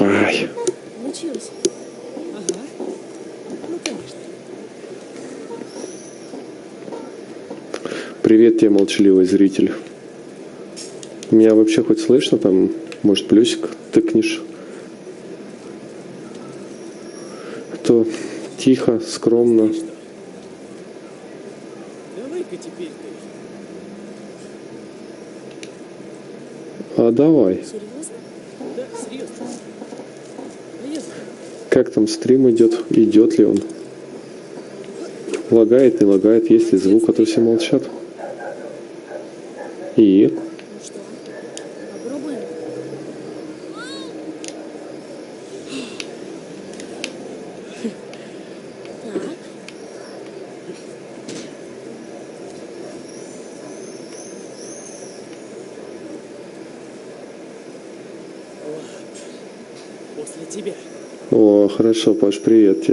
Давай. Получилось. Ага. Ну, конечно. Привет тебе, молчаливый зритель. Меня вообще хоть слышно там? Может, плюсик тыкнешь? А то тихо, скромно. Что? Давай-ка теперь ты. А давай. Серьезно? Да, серьезно. Как там стрим идет? Идет ли он? Лагает, не лагает, есть ли звук, а то все молчат. И? После тебя. О, хорошо, Паш, привет тебе.